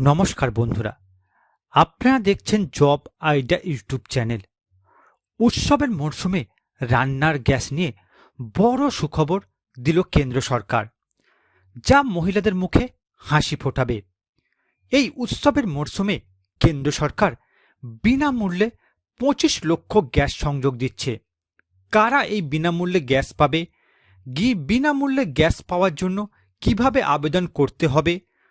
নমস্কার বন্ধুরা। আপনারা দেখছেন জব আইডিয়া ইউটিউব চ্যানেল। উৎসবের মরশুমে রান্নার গ্যাস নিয়ে বড় সুখবর দিল কেন্দ্র সরকার, যা মহিলাদের মুখে হাসি ফোটাবে। এই উৎসবের মরশুমে কেন্দ্র সরকার বিনামূল্যে পঁচিশ লক্ষ গ্যাস সংযোগ দিচ্ছে। কারা এই বিনামূল্যে গ্যাস পাবে? গি বিনামূল্যে গ্যাস পাওয়ার জন্য কীভাবে আবেদন করতে হবে?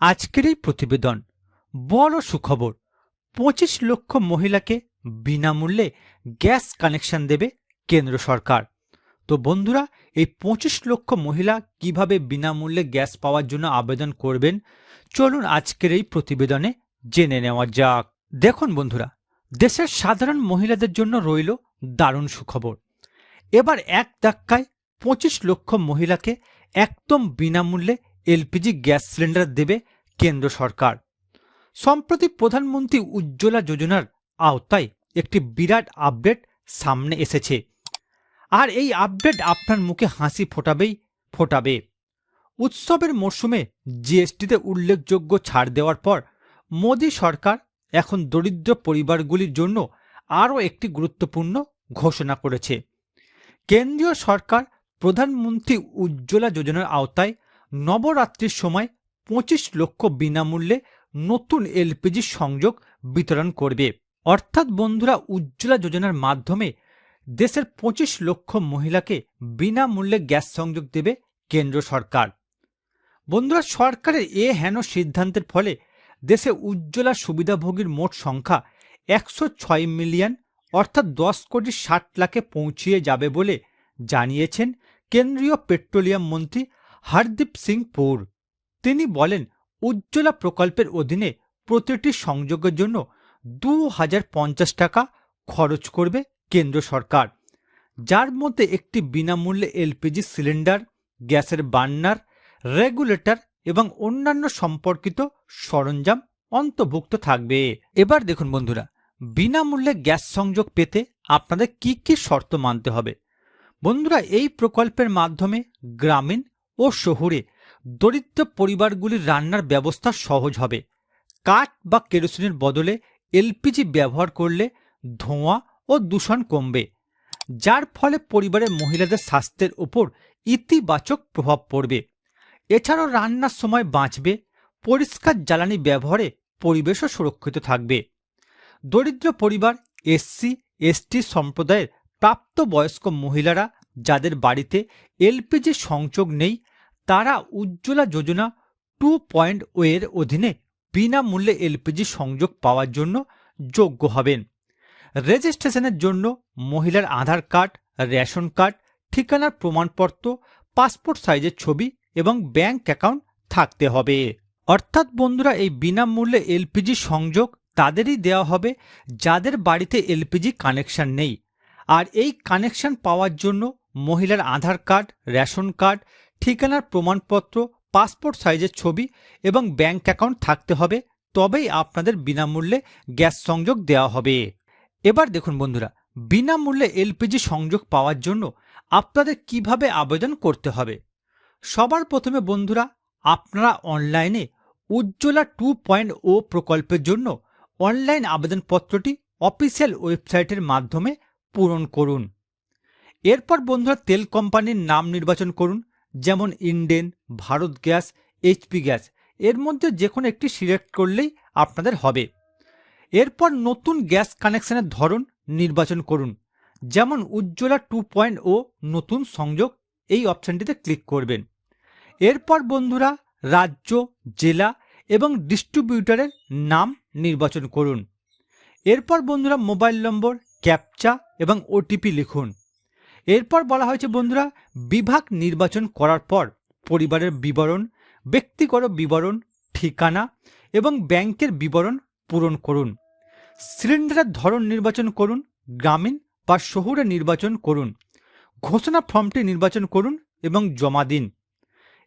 আজকের এই প্রতিবেদন বড় সুখবর। পঁচিশ লক্ষ মহিলাকে বিনামূল্যে গ্যাস কানেকশন দেবে কেন্দ্র সরকার। তো বন্ধুরা, এই পঁচিশ লক্ষ মহিলা কীভাবে বিনামূল্যে গ্যাস পাওয়ার জন্য আবেদন করবেন? চলুন আজকের এই প্রতিবেদনে জেনে নেওয়া যাক। দেখুন বন্ধুরা, দেশের সাধারণ মহিলাদের জন্য রইল দারুণ সুখবর। এবার এক ধাক্কায় পঁচিশ লক্ষ মহিলাকে একদম বিনামূল্যে এলপিজি গ্যাস সিলিন্ডার দেবে কেন্দ্র সরকার। সম্প্রতি প্রধানমন্ত্রী উজ্জ্বলা যোজনার আওতায় একটি বিরাট আপডেট সামনে এসেছে। আর এই আপডেট আপনার মুখে হাসি ফোটাবেই, ফোটাবে। উৎসবের মরশুমে জিএসটিতে উল্লেখযোগ্য ছাড় দেওয়ার পর মোদী সরকার এখন দরিদ্র পরিবারগুলির জন্য আরও একটি গুরুত্বপূর্ণ ঘোষণা করেছে। কেন্দ্রীয় সরকার প্রধানমন্ত্রী উজ্জ্বলা যোজনার আওতায় নবরাত্রির সময় পঁচিশ লক্ষ বিনামূল্যে নতুন এলপিজি সংযোগ বিতরণ করবে। অর্থাৎ বন্ধুরা, উজ্জ্বলা যোজনার মাধ্যমে দেশের পঁচিশ লক্ষ মহিলাকে বিনামূল্যে গ্যাস সংযোগ দেবে কেন্দ্র সরকার। বন্ধুরা, সরকারের এ হেন সিদ্ধান্তের ফলে দেশে উজ্জ্বলা সুবিধাভোগীর মোট সংখ্যা একশো ছয় মিলিয়ন, অর্থাৎ দশ কোটি ষাট লাখে পৌঁছিয়ে যাবে বলে জানিয়েছেন কেন্দ্রীয় পেট্রোলিয়াম মন্ত্রী হরদীপ সিং পুর। তিনি বলেন, উজ্জ্বলা প্রকল্পের অধীনে প্রতিটি সংযোগের জন্য দু পঞ্চাশ টাকা খরচ করবে কেন্দ্র সরকার, যার মধ্যে একটি বিনামূল্যে এলপিজি সিলিন্ডার, গ্যাসের বার্নার, রেগুলেটর এবং অন্যান্য সম্পর্কিত সরঞ্জাম অন্তর্ভুক্ত থাকবে। এবার দেখুন বন্ধুরা, বিনামূল্যে গ্যাস সংযোগ পেতে আপনাদের কি কি শর্ত মানতে হবে? বন্ধুরা, এই প্রকল্পের মাধ্যমে গ্রামীণ ও শহুরে, দরিদ্র পরিবারগুলির রান্নার ব্যবস্থা সহজ হবে। কাঠ বা কেরোসিনের বদলে এলপিজি ব্যবহার করলে ধোঁয়া ও দূষণ কমবে, যার ফলে পরিবারের মহিলাদের স্বাস্থ্যের উপর ইতিবাচক প্রভাব পড়বে। এছাড়াও রান্নার সময় বাঁচবে, পরিষ্কার জ্বালানি ব্যবহারে পরিবেশও সুরক্ষিত থাকবে। দরিদ্র পরিবার এসসি এসটি সম্প্রদায়ের প্রাপ্তবয়স্ক মহিলারা যাদের বাড়িতে এলপিজি সংযোগ নেই তারা উজ্জ্বলা যোজনা টু পয়েন্ট ওয়ের অধীনে বিনামূল্যে এলপিজি সংযোগ পাওয়ার জন্য যোগ্য হবেন। রেজিস্ট্রেশনের জন্য মহিলার আধার কার্ড, রেশন কার্ড, ঠিকানার প্রমাণপত্র, পাসপোর্ট সাইজের ছবি এবং ব্যাংক অ্যাকাউন্ট থাকতে হবে। অর্থাৎ বন্ধুরা, এই বিনামূল্যে এলপিজি সংযোগ তাদেরই দেওয়া হবে যাদের বাড়িতে এলপিজি কানেকশন নেই। আর এই কানেকশন পাওয়ার জন্য মহিলার আধার কার্ড, রেশন কার্ড ঠিকানার প্রমাণপত্র, পাসপোর্ট সাইজের ছবি এবং ব্যাংক অ্যাকাউন্ট থাকতে হবে, তবেই আপনাদের বিনামূল্যে গ্যাস সংযোগ দেওয়া হবে। এবার দেখুন বন্ধুরা, বিনামূল্যে এলপিজি সংযোগ পাওয়ার জন্য আপনাদের কীভাবে আবেদন করতে হবে? সবার প্রথমে বন্ধুরা, আপনারা অনলাইনে উজ্জ্বলা টু পয়েন্ট ও প্রকল্পের জন্য অনলাইন আবেদনপত্রটি অফিসিয়াল ওয়েবসাইটের মাধ্যমে পূরণ করুন। এরপর বন্ধুরা তেল কোম্পানির নাম নির্বাচন করুন যেমন Indane, Bharat gas HP gas. এর মধ্যে যে কোনো একটি সিলেক্ট করলেই আপনাদের হবে। এরপর নতুন গ্যাস কানেকশনের ধরন নির্বাচন করুন। যেমন উজ্জ্বলা টু পয়েন্ট ও নতুন সংযোগ এই অপশানটিতে ক্লিক করবেন। এরপর বন্ধুরা রাজ্য, জেলা এবং ডিস্ট্রিবিউটারের নাম নির্বাচন করুন। এরপর বন্ধুরা মোবাইল নম্বর, ক্যাপচা এবং ওটিপি লিখুন। এরপর বলা হয়েছে, বন্ধুরা, বিভাগ নির্বাচন করার পর পরিবারের বিবরণ, ব্যক্তিগত বিবরণ, ঠিকানা এবং ব্যাংকের বিবরণ পূরণ করুন। সিলিন্ডারের ধরন নির্বাচন করুন, গ্রামীণ বা শহুরে নির্বাচন করুন, ঘোষণা ফর্মটি নির্বাচন করুন এবং জমা দিন।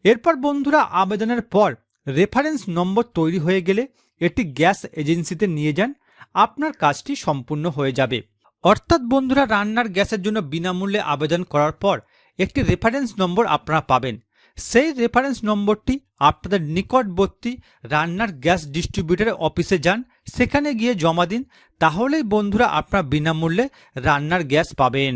এরপর, বন্ধুরা, আবেদনের পর রেফারেন্স নম্বর তৈরি হয়ে গেলে এটি গ্যাস এজেন্সিতে নিয়ে যান, আপনার কাজটি সম্পূর্ণ হয়ে যাবে। অর্থাৎ বন্ধুরা, রান্নার গ্যাসের জন্য বিনামূল্যে আবেদন করার পর একটি রেফারেন্স নম্বর আপনারা পাবেন। সেই রেফারেন্স নম্বরটি আপনাদের নিকটবর্তী রান্নার গ্যাস ডিস্ট্রিবিউটারের অফিসে যান, সেখানে গিয়ে জমা দিন, তাহলেই বন্ধুরা আপনারা বিনামূল্যে রান্নার গ্যাস পাবেন।